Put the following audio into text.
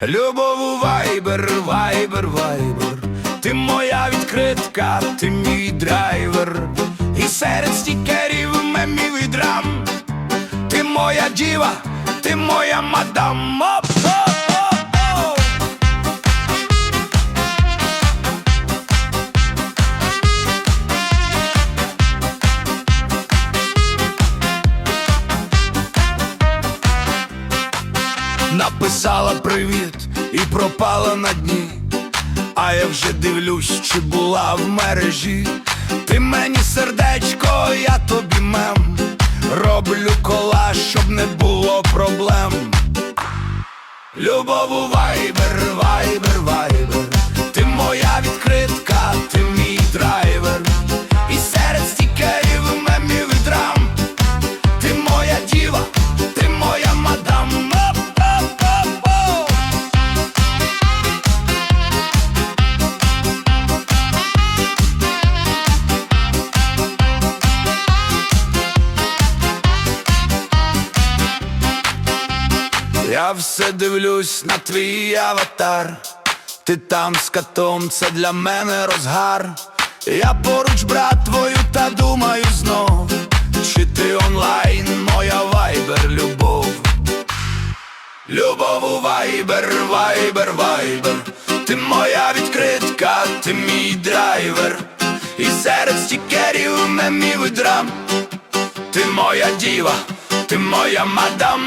Любов вайбер, вайбер, вайбер, ти моя відкритка, ти мій драйвер, і серед стікерів мемів і драм, ти моя діва, ти моя мадам. Написала привіт і пропала на дні. А я вже дивлюсь, чи була в мережі. Ти мені сердечко, я тобі мем. Роблю кола, щоб не було проблем. Любов у вайбер, Я все дивлюсь на твій аватар. Ти там з котом, це для мене розгар. Я поруч брат твою та думаю знов. Чи ти онлайн, моя вайбер, любов. Любов у вайбер, вайбер, вайбер. Ти моя відкритка, ти мій драйвер. І серед стікерів мемів і драм. Ти моя діва, ти моя мадам.